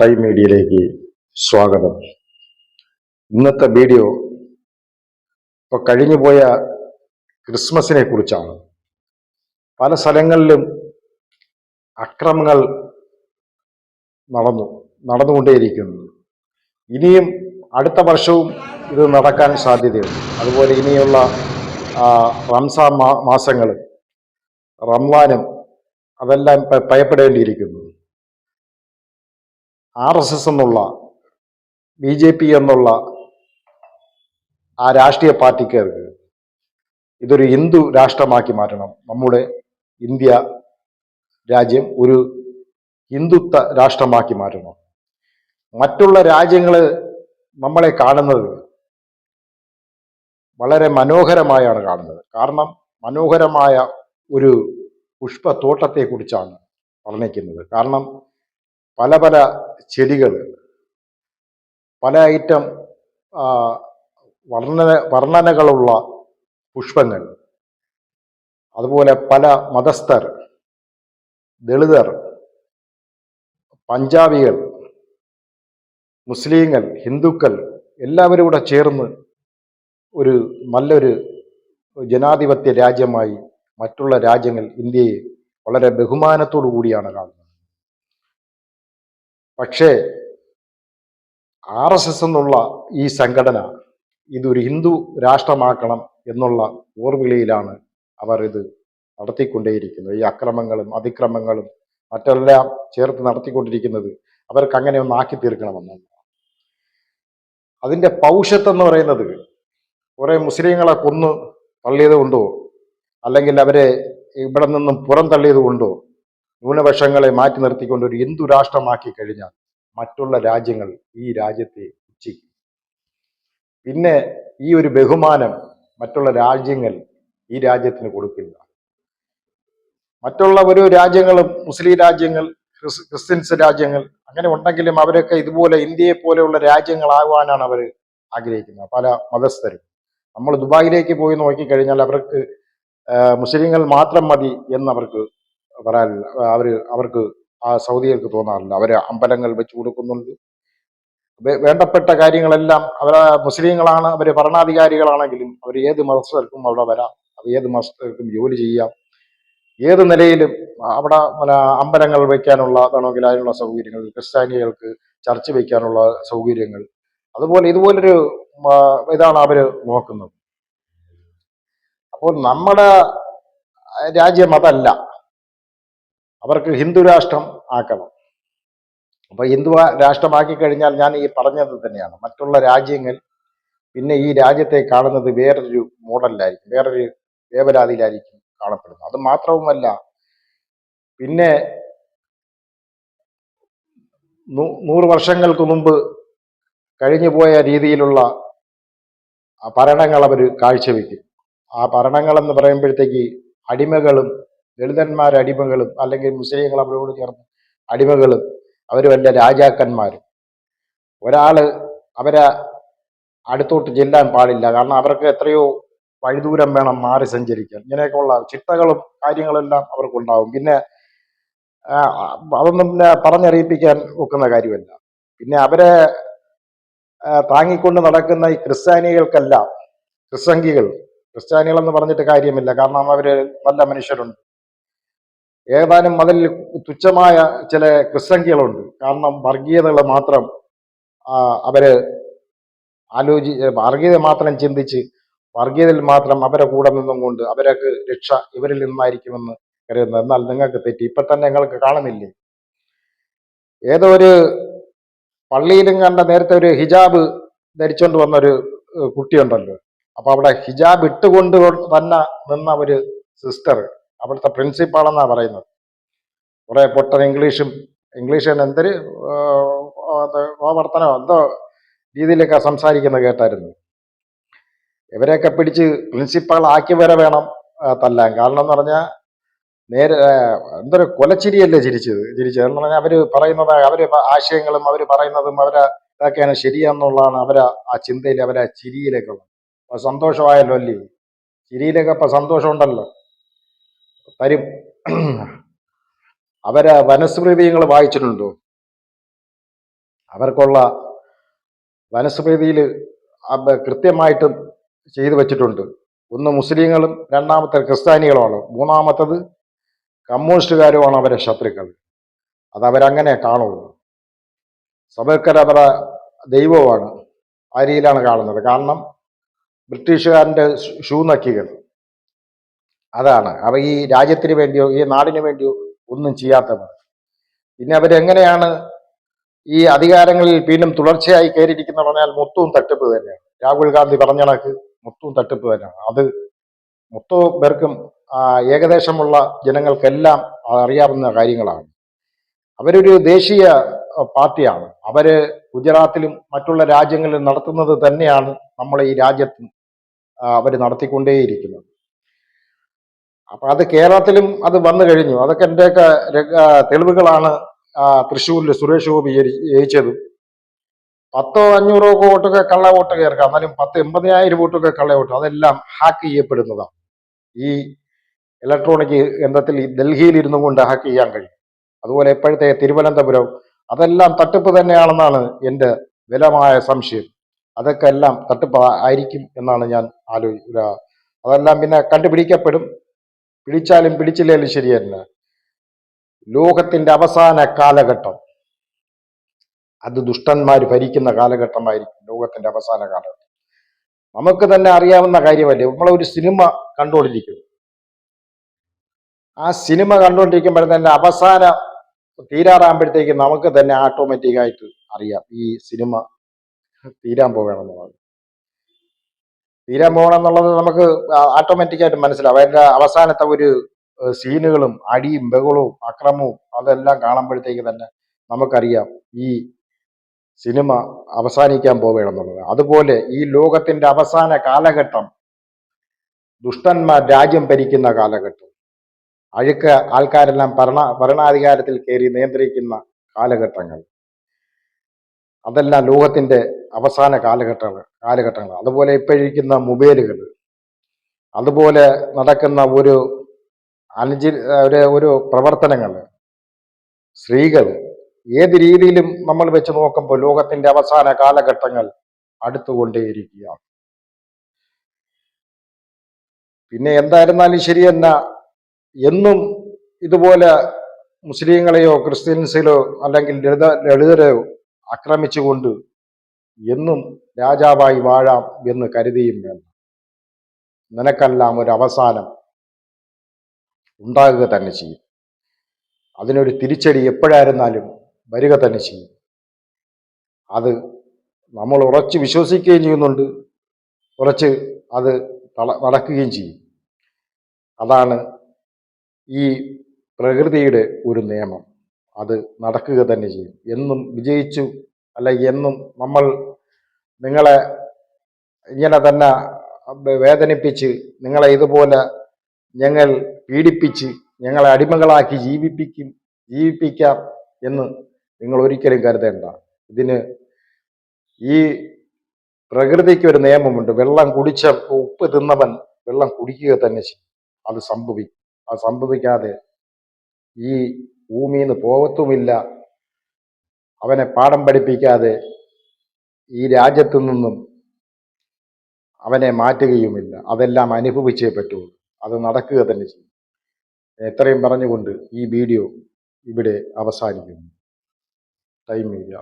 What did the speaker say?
Time മീഡിയയിലേക്ക് സ്വാഗതം. ഇന്നത്തെ വീഡിയോ ഇപ്പൊ കഴിഞ്ഞുപോയ ക്രിസ്മസിനെ കുറിച്ചാണ്. പല സ്ഥലങ്ങളിലും അക്രമങ്ങൾ നടന്നു നടന്നുകൊണ്ടേയിരിക്കുന്നു. ഇനിയും അടുത്ത വർഷവും ഇത് നടക്കാൻ സാധ്യതയുണ്ട്. അതുപോലെ ഇനിയുള്ള റംസാൻ മാ മാസങ്ങളും റംവാനും അതെല്ലാം ഭയപ്പെടേണ്ടിയിരിക്കുന്നു. ആർ എസ് എസ് എന്നുള്ള ബി ജെ പി എന്നുള്ള ആ രാഷ്ട്രീയ പാർട്ടിക്കാർക്ക് ഇതൊരു ഹിന്ദു രാഷ്ട്രമാക്കി മാറ്റണം. നമ്മുടെ ഇന്ത്യ രാജ്യം ഒരു ഹിന്ദുത്വ രാഷ്ട്രമാക്കി മാറ്റണം. മറ്റുള്ള രാജ്യങ്ങൾ നമ്മളെ കാണുന്നത് വളരെ മനോഹരമായാണ് കാണുന്നത്. കാരണം മനോഹരമായ ഒരു പുഷ്പത്തോട്ടത്തെക്കുറിച്ചാണ് വർണിക്കുന്നത് കാരണം പല പല ചെടികൾ പല ഐറ്റം വർണന വർണനകളുള്ള പുഷ്പങ്ങൾ അതുപോലെ പല മതസ്ഥർ ദളിതർ പഞ്ചാബികൾ മുസ്ലിങ്ങൾ ഹിന്ദുക്കൾ എല്ലാവരും കൂടെ ചേർന്ന് ഒരു നല്ലൊരു ജനാധിപത്യ രാജ്യമായി മറ്റുള്ള രാജ്യങ്ങൾ ഇന്ത്യയെ വളരെ ബഹുമാനത്തോടു കൂടിയാണ് കാണുന്നത്. പക്ഷേ ആർ എസ് എസ് എന്നുള്ള ഈ സംഘടന ഇതൊരു ഹിന്ദു രാഷ്ട്രമാക്കണം എന്നുള്ള ഓർവിളിയിലാണ് അവർ ഇത് നടത്തിക്കൊണ്ടേയിരിക്കുന്നത്. ഈ അക്രമങ്ങളും അതിക്രമങ്ങളും മറ്റെല്ലാം ചേർത്ത് നടത്തിക്കൊണ്ടിരിക്കുന്നത് അവർക്ക് അങ്ങനെ ഒന്ന് ആക്കി തീർക്കണമെന്നാണ് അതിന്റെ പൗഷത്വം പറയുന്നത് കുറെ മുസ്ലിങ്ങളെ കൊന്നു തള്ളിയത് കൊണ്ടോ അല്ലെങ്കിൽ അവരെ ഇവിടെ നിന്നും പുറം തള്ളിയത് കൊണ്ടോ ന്യൂനപക്ഷങ്ങളെ മാറ്റി നിർത്തിക്കൊണ്ട് ഒരു ഹിന്ദു രാഷ്ട്രമാക്കി കഴിഞ്ഞാൽ മറ്റുള്ള രാജ്യങ്ങൾ ഈ രാജ്യത്തെ ഉച്ചിക്കും പിന്നെ ഈ ഒരു ബഹുമാനം മറ്റുള്ള രാജ്യങ്ങൾ ഈ രാജ്യത്തിന് കൊടുക്കില്ല. മറ്റുള്ള ഒരു രാജ്യങ്ങളും മുസ്ലിം രാജ്യങ്ങൾ ക്രിസ്ത്യൻസ് രാജ്യങ്ങൾ അങ്ങനെ ഉണ്ടെങ്കിലും അവരൊക്കെ ഇതുപോലെ ഇന്ത്യയെ പോലെയുള്ള രാജ്യങ്ങളാകുവാനാണ് അവർ ആഗ്രഹിക്കുന്നത്. പല മതസ്ഥരും. നമ്മൾ ദുബായിലേക്ക് പോയി നോക്കിക്കഴിഞ്ഞാൽ അവർക്ക് മുസ്ലിങ്ങൾ മാത്രം മതി എന്നവർക്ക് പറയാനില്ല അവർ അവർക്ക് ആ സൗദികൾക്ക് തോന്നാറില്ല. അവർ അമ്പലങ്ങൾ വെച്ച് കൊടുക്കുന്നുണ്ട്. വേണ്ടപ്പെട്ട കാര്യങ്ങളെല്ലാം അവർ മുസ്ലിങ്ങളാണ് അവർ ഭരണാധികാരികളാണെങ്കിലും അവർ ഏത് മതസ്ഥർക്കും അവിടെ വരാം. ഏത് മതസ്ഥർക്കും ജോലി ചെയ്യാം. ഏത് നിലയിലും അവിടെ അമ്പലങ്ങൾ വയ്ക്കാനുള്ള അതാണെങ്കിൽ അതിനുള്ള സൗകര്യങ്ങൾ ക്രിസ്ത്യാനികൾക്ക് ചർച്ച് വയ്ക്കാനുള്ള സൗകര്യങ്ങൾ. അതുപോലെ ഇതുപോലൊരു ഇതാണ് അവർ നോക്കുന്നത്. അപ്പോൾ നമ്മുടെ രാജ്യം അതല്ല. അവർക്ക് ഹിന്ദു രാഷ്ട്രം ആക്കണം. അപ്പൊ ഹിന്ദു രാഷ്ട്രമാക്കി കഴിഞ്ഞാൽ ഞാൻ ഈ പറഞ്ഞത് തന്നെയാണ്. മറ്റുള്ള രാജ്യങ്ങൾ പിന്നെ ഈ രാജ്യത്തെ കാണുന്നത് വേറൊരു മോഡലിലായിരിക്കും. വേറൊരു വേവരാതിയിലായിരിക്കും കാണപ്പെടുന്നത്. അത് മാത്രവുമല്ല പിന്നെ നൂറ് വർഷങ്ങൾക്ക് മുമ്പ് കഴിഞ്ഞു പോയ രീതിയിലുള്ള ഭരണങ്ങൾ അവർ കാഴ്ചവെക്കും. ആ ഭരണങ്ങളെന്ന് പറയുമ്പോഴത്തേക്ക് അടിമകളും ദളിതന്മാർ അടിമകളും അല്ലെങ്കിൽ മുസ്ലിങ്ങൾ അവരോട് ചേർന്ന് അടിമകളും അവർ വല്ല രാജാക്കന്മാരും. ഒരാൾ അവരെ അടുത്തോട്ട് ചെല്ലാൻ പാടില്ല. കാരണം അവർക്ക് എത്രയോ വഴിദൂരം വേണം മാറി സഞ്ചരിക്കാൻ. ഇങ്ങനെയൊക്കെയുള്ള ചിട്ടകളും കാര്യങ്ങളെല്ലാം അവർക്കുണ്ടാവും. പിന്നെ അതൊന്നും പിന്നെ പറഞ്ഞറിയിപ്പിക്കാൻ ഒക്കുന്ന കാര്യമല്ല. പിന്നെ അവരെ താങ്ങിക്കൊണ്ട് നടക്കുന്ന ഈ ക്രിസ്ത്യാനികൾക്കെല്ലാം ക്രിസ്സംഗികൾ ക്രിസ്ത്യാനികൾ എന്ന് പറഞ്ഞിട്ട് കാര്യമില്ല. കാരണം അവർ നല്ല മനുഷ്യരുണ്ട്. ഏതാനും അതിൽ തുച്ഛമായ ചില ക്രിസ്സംഖ്യകളുണ്ട് കാരണം വർഗീയതകൾ മാത്രം അവർ ആലോചി വർഗീയത മാത്രം ചിന്തിച്ച് വർഗീയതയിൽ മാത്രം അവരെ കൂടെ നിന്നും കൊണ്ട് അവരൊക്കെ രക്ഷ ഇവരിൽ നിന്നായിരിക്കുമെന്ന് കരുതുന്നത് എന്നാൽ നിങ്ങൾക്ക് തെറ്റി. ഇപ്പൊ തന്നെ നിങ്ങൾക്ക് കാണുന്നില്ലേ? ഏതോ ഒരു പള്ളിയിലും കണ്ട നേരത്തെ ഒരു ഹിജാബ് ധരിച്ചുകൊണ്ട് വന്ന ഒരു കുട്ടിയുണ്ടല്ലോ. അപ്പൊ അവിടെ ഹിജാബ് ഇട്ടുകൊണ്ട് തന്നെ നിന്ന ഒരു സിസ്റ്റർ അവിടുത്തെ പ്രിൻസിപ്പാളെന്നാ പറയുന്നത്. കുറെ പൊട്ടൻ ഇംഗ്ലീഷും ഇംഗ്ലീഷ് തന്നെ എന്തൊരു വർത്തനോ എന്തോ രീതിയിലൊക്കെ സംസാരിക്കുന്നത് കേട്ടായിരുന്നു. ഇവരെയൊക്കെ പിടിച്ച് പ്രിൻസിപ്പാൾ ആക്കി വരെ വേണം തല്ലാൻ. കാരണം എന്ന് പറഞ്ഞാൽ നേരെ എന്തൊരു കൊലച്ചിരിയല്ലേ ചിരിച്ചത് ചിരിച്ചത്. എന്ന് പറഞ്ഞാൽ അവർ പറയുന്നത് അവർ ആശയങ്ങളും അവർ പറയുന്നതും അവരെ ഇതൊക്കെയാണ് ശരിയെന്നുള്ളതാണ് അവരെ ആ ചിന്തയിൽ അവരെ ചിരിയിലൊക്കെ ഉള്ളത്. അപ്പൊ സന്തോഷമായല്ലോ അല്ലേ? ചിരിയിലൊക്കെ അപ്പം സന്തോഷമുണ്ടല്ലോ. തരും. അവരെ വനസ്മൃതി നിങ്ങൾ വായിച്ചിട്ടുണ്ടോ? അവർക്കുള്ള വനസ്മൃതിയിൽ കൃത്യമായിട്ടും ചെയ്തു വച്ചിട്ടുണ്ട്. ഒന്ന് മുസ്ലിങ്ങളും രണ്ടാമത്തെ ക്രിസ്ത്യാനികളുമാണ്. മൂന്നാമത്തത് കമ്മ്യൂണിസ്റ്റുകാരുമാണ് അവരെ ശത്രുക്കൾ. അത് അവരങ്ങനെ കാണുള്ളൂ. സബർക്കർ അവരുടെ ദൈവമാണ് ആ രീതിയിലാണ് കാണുന്നത്. കാരണം ബ്രിട്ടീഷുകാരന്റെ ഷൂ നക്കികൾ. അതാണ്. അവ ഈ രാജ്യത്തിന് വേണ്ടിയോ ഈ നാടിന് വേണ്ടിയോ ഒന്നും ചെയ്യാത്തവർ. പിന്നെ അവരെങ്ങനെയാണ് ഈ അധികാരങ്ങളിൽ വീണ്ടും തുടർച്ചയായി കയറിയിരിക്കുന്ന പറഞ്ഞാൽ മൊത്തവും തട്ടിപ്പ് തന്നെയാണ്. രാഹുൽ ഗാന്ധി പറഞ്ഞ കണക്ക് മൊത്തവും തട്ടിപ്പ് തന്നെയാണ്. അത് മൊത്തവും പേർക്കും ഏകദേശമുള്ള ജനങ്ങൾക്കെല്ലാം അറിയാവുന്ന കാര്യങ്ങളാണ്. അവരൊരു ദേശീയ പാർട്ടിയാണ്. അവർ ഗുജറാത്തിലും മറ്റുള്ള രാജ്യങ്ങളിലും നടത്തുന്നത് തന്നെയാണ് നമ്മളെ ഈ രാജ്യത്തും അവർ നടത്തിക്കൊണ്ടേയിരിക്കുന്നത്. അപ്പൊ അത് കേരളത്തിലും അത് വന്നു കഴിഞ്ഞു. അതൊക്കെ എന്റെയൊക്കെ തെളിവുകളാണ് തൃശ്ശൂരിൽ സുരേഷ് ഗോപി ജയിച്ചതും. പത്തോ അഞ്ഞൂറോ വോട്ടൊക്കെ കള്ള വോട്ട് കയറുക എന്നാലും പത്ത് എൺപതിനായിരം വോട്ടൊക്കെ കള്ള വോട്ട്. അതെല്ലാം ഹാക്ക് ചെയ്യപ്പെടുന്നതാണ്. ഈ ഇലക്ട്രോണിക് യന്ത്രത്തിൽ ഡൽഹിയിൽ ഇരുന്നു കൊണ്ട് ഹാക്ക് ചെയ്യാൻ കഴിയും. അതുപോലെ ഇപ്പോഴത്തെ തിരുവനന്തപുരം അതെല്ലാം തട്ടിപ്പ് തന്നെയാണെന്നാണ് എന്റെ വിലമായ സംശയം. അതൊക്കെ എല്ലാം തട്ടിപ്പ് ആയിരിക്കും എന്നാണ് ഞാൻ ആലോചിക്കുക അതെല്ലാം പിന്നെ കണ്ടുപിടിക്കപ്പെടും. പിടിച്ചാലും പിടിച്ചില്ലേലും ശരി തന്നെ ലോകത്തിന്റെ അവസാന കാലഘട്ടം. അത് ദുഷ്ടന്മാർ ഭരിക്കുന്ന കാലഘട്ടമായിരിക്കും ലോകത്തിന്റെ അവസാന കാലഘട്ടം. നമുക്ക് തന്നെ അറിയാവുന്ന കാര്യമല്ലേ? നമ്മളെ ഒരു സിനിമ കണ്ടുകൊണ്ടിരിക്കുന്നു. ആ സിനിമ കണ്ടുകൊണ്ടിരിക്കുമ്പോൾ തന്നെ അവസാന തീരാറാകുമ്പോഴത്തേക്ക് നമുക്ക് തന്നെ ഓട്ടോമാറ്റിക്കായിട്ട് അറിയാം ഈ സിനിമ തീരാൻ പോവുകയാണെന്നുള്ളത്. തീരാൻ പോകണമെന്നുള്ളത് നമുക്ക് ഓട്ടോമാറ്റിക്കായിട്ട് മനസ്സിലാവും. അതിന്റെ അവസാനത്തെ ഒരു സീനുകളും അടിയും ബഹളവും അക്രമവും അതെല്ലാം കാണുമ്പോഴത്തേക്ക് തന്നെ നമുക്കറിയാം ഈ സിനിമ അവസാനിക്കാൻ പോവുകയാണെന്നുള്ളത്. അതുപോലെ ഈ ലോകത്തിന്റെ അവസാന കാലഘട്ടം ദുഷ്ടന്മാർ രാജ്യം ഭരിക്കുന്ന കാലഘട്ടം അഴുക്ക ആൾക്കാരെല്ലാം ഭരണ ഭരണാധികാരത്തിൽ കയറി നിയന്ത്രിക്കുന്ന കാലഘട്ടങ്ങൾ. അതെല്ലാം ലോകത്തിന്റെ അവസാന കാലഘട്ടങ്ങൾ കാലഘട്ടങ്ങൾ. അതുപോലെ ഇപ്പോഴിരിക്കുന്ന മൊബൈലുകൾ. അതുപോലെ നടക്കുന്ന ഒരു അനുജി ഒരു ഒരു പ്രവർത്തനങ്ങൾ. സ്ത്രീകൾ ഏത് രീതിയിലും നമ്മൾ വെച്ച് നോക്കുമ്പോൾ ലോകത്തിന്റെ അവസാന കാലഘട്ടങ്ങൾ അടുത്തുകൊണ്ടേയിരിക്കുകയാണ്. പിന്നെ എന്തായിരുന്നാലും ശരി എന്നും ഇതുപോലെ മുസ്ലിങ്ങളെയോ ക്രിസ്ത്യൻസിലോ അല്ലെങ്കിൽ ലളിത ലളിതരെയോ ആക്രമിച്ചുകൊണ്ട് എന്നും രാജാവായി വാഴാം എന്ന് കരുതിയും വേണം. നിനക്കെല്ലാം ഒരു അവസാനം ഉണ്ടാകുക തന്നെ ചെയ്യും. അതിനൊരു തിരിച്ചടി എപ്പോഴായിരുന്നാലും വരിക തന്നെ ചെയ്യും. അത് നമ്മൾ ഉറച്ച് വിശ്വസിക്കുകയും ചെയ്യുന്നുണ്ട്. കുറച്ച് അത് നടക്കുകയും ചെയ്യും. അതാണ് ഈ പ്രകൃതിയുടെ ഒരു നിയമം. അത് നടക്കുക തന്നെ ചെയ്യും. എന്നും വിജയിച്ചു അല്ല എന്നും നമ്മൾ നിങ്ങളെ ഇങ്ങനെ തന്നെ വേദനിപ്പിച്ച് നിങ്ങളെ ഇതുപോലെ ഞങ്ങൾ പീഡിപ്പിച്ച് ഞങ്ങളെ അടിമകളാക്കി ജീവിപ്പിക്കും ജീവിപ്പിക്കാം എന്ന് നിങ്ങൾ ഒരിക്കലും കരുതേണ്ട. ഇതിന് ഈ പ്രകൃതിക്ക് ഒരു നിയമമുണ്ട്. വെള്ളം കുടിച്ച ഉപ്പ് തിന്നവൻ വെള്ളം കുടിക്കുക തന്നെ ചെയ്യും. അത് സംഭവിക്കും അത് സംഭവിക്കാതെ ഈ ഭൂമിയിൽ പോകത്തുമില്ല അവനെ പാഠം പഠിപ്പിക്കാതെ ഈ രാജ്യത്തു നിന്നും അവനെ മാറ്റുകയുമില്ല. അതെല്ലാം അനുഭവിച്ചേ പറ്റുള്ളൂ. അത് നടക്കുക തന്നെ ചെയ്യും. എത്രയും പറഞ്ഞുകൊണ്ട് ഈ വീഡിയോ ഇവിടെ അവസാനിക്കുന്നു. Time media